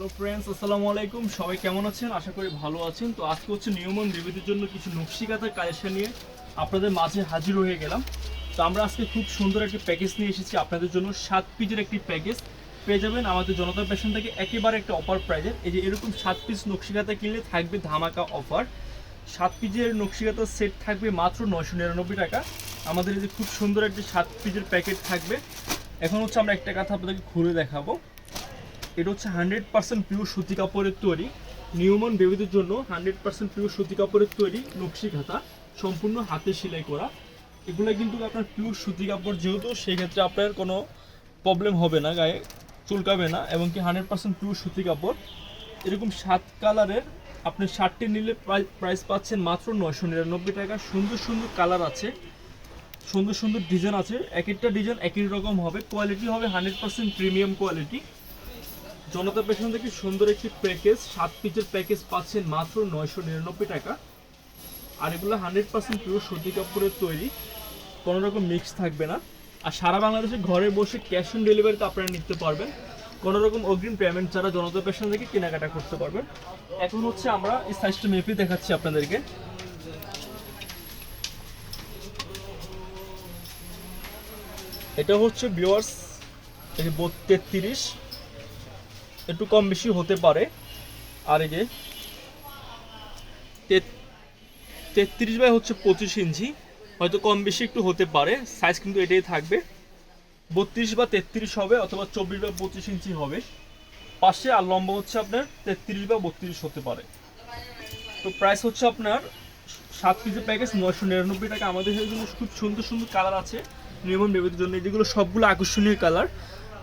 Hello friends আসসালামু আলাইকুম। সবাই কেমন আছেন? আশা করি ভালো আছেন। তো আজকে হচ্ছে নিয়মন দেবীদের জন্য কিছু নকশিকাতার কালেকশন নিয়ে আপনাদের মাঝে হাজির হয়ে গেলাম। তো আমরা আজকে খুব সুন্দর একটি প্যাকেজ নিয়ে এসেছি আপনাদের জন্য। সাত পিজের একটি প্যাকেজ পেয়ে যাবেন আমাদের জনতা ফ্যাশন থেকে একেবারে একটা অফার প্রাইজের এই যে এরকম সাত পিস নকশিকাতা কিনলে থাকবে ধামাকা অফার সাত পিজের নকশিকাতার সেট থাকবে মাত্র নয়শো নিরানব্বই টাকা। আমাদের এই যে খুব সুন্দর একটি সাত পিজের প্যাকেট থাকবে। এখন হচ্ছে আমরা একটা কথা আপনাদেরকে ঘুরে দেখাবো। এটা হচ্ছে হান্ড্রেড পার্সেন্ট পিওর সুতি কাপড়ের তৈরি। নিউমন বেবিদের জন্য হান্ড্রেড পার্সেন্ট পিওর সুতি কাপড়ের তৈরি নকশি খাতা সম্পূর্ণ হাতে সেলাই করা। এগুলো কিন্তু আপনার পিওর সুতি কাপড় যেহেতু সেই ক্ষেত্রে আপনার কোনো প্রবলেম হবে না, গায়ে চুলকাবে না, এবং কি হান্ড্রেড পার্সেন্ট পিওর সুতি কাপড়। এরকম সাত কালারের আপনি শার্টটি নিলে প্রাইস পাচ্ছেন মাত্র নয়শো নিরানব্বই টাকা। সুন্দর সুন্দর কালার আছে, সুন্দর সুন্দর ডিজাইন আছে। এক একটা ডিজাইন একই রকম হবে কোয়ালিটি হবে হান্ড্রেড পার্সেন্ট প্রিমিয়াম কোয়ালিটি জনতা পেশন থেকে সুন্দর একটি প্যাকেজ সাত পিচের প্যাকেজ পাচ্ছেন মাত্র নয়শো নিরানব্বই টাকা। আর এগুলো হান্ড্রেড পার্সেন্ট পিওর সুতি কাপড়ের তৈরি, কোনো রকম মিক্স থাকবে না। আর সারা বাংলাদেশে ঘরে বসে ক্যাশ অন ডেলিভারিতে আপনারা নিতে পারবেন। কোনো রকম অগ্রিম পেমেন্ট ছাড়া জনতা পেশন থেকে কেনাকাটা করতে পারবেন। এখন হচ্ছে আমরা এই সাইজটা মেপে দেখাচ্ছি আপনাদেরকে। এটা হচ্ছে বিওয়ার্স এই যে তেত্রিশ। একটু কম বেশি হতে পারে। আর এই যে তেত্রিশ বাই হচ্ছে পঁচিশ ইঞ্চি। হয়তো কম বেশি একটু হতে পারে সাইজ কিন্তু এটাই থাকবে। বত্রিশ বা তেত্রিশ হবে অথবা চব্বিশ বা পঁচিশ ইঞ্চি হবে। পাশে আর লম্বা হচ্ছে আপনার তেত্রিশ বা বত্রিশ হতে পারে। তো প্রাইস হচ্ছে আপনার সাত পিসের প্যাকেজ নয়শো নিরানব্বই টাকা। আমাদের খুব সুন্দর সুন্দর কালার আছে। নিয়মন বেবিদের জন্য যেগুলো সবগুলো আকর্ষণীয় কালার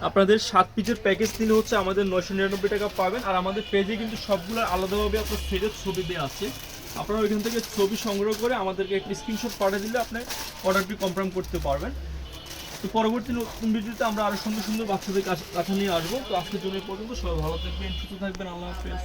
আপনাদের সাত পিসের প্যাকেজ নিলে হচ্ছে আমাদের নয়শো নিরানব্বই টাকা পাবেন। আর আমাদের পেজে কিন্তু সবগুলো আলাদাভাবে আপনার সেটের ছবি দেওয়া আছে। আপনারা ওইখান থেকে ছবি সংগ্রহ করে আমাদেরকে একটি স্ক্রিনশট পাঠিয়ে দিলে আপনি অর্ডারটি কনফার্ম করতে পারবেন। তো পরবর্তী নতুন ভিডিওতে আমরা আরও সুন্দর সুন্দর বাচ্চাদের কাছ- কাছে নিয়ে আসব। তো আজকের জন্য পর্যন্ত। সবাই ভালো থাকবেন, সুস্থ থাকবেন। আল্লাহ হাফেজ।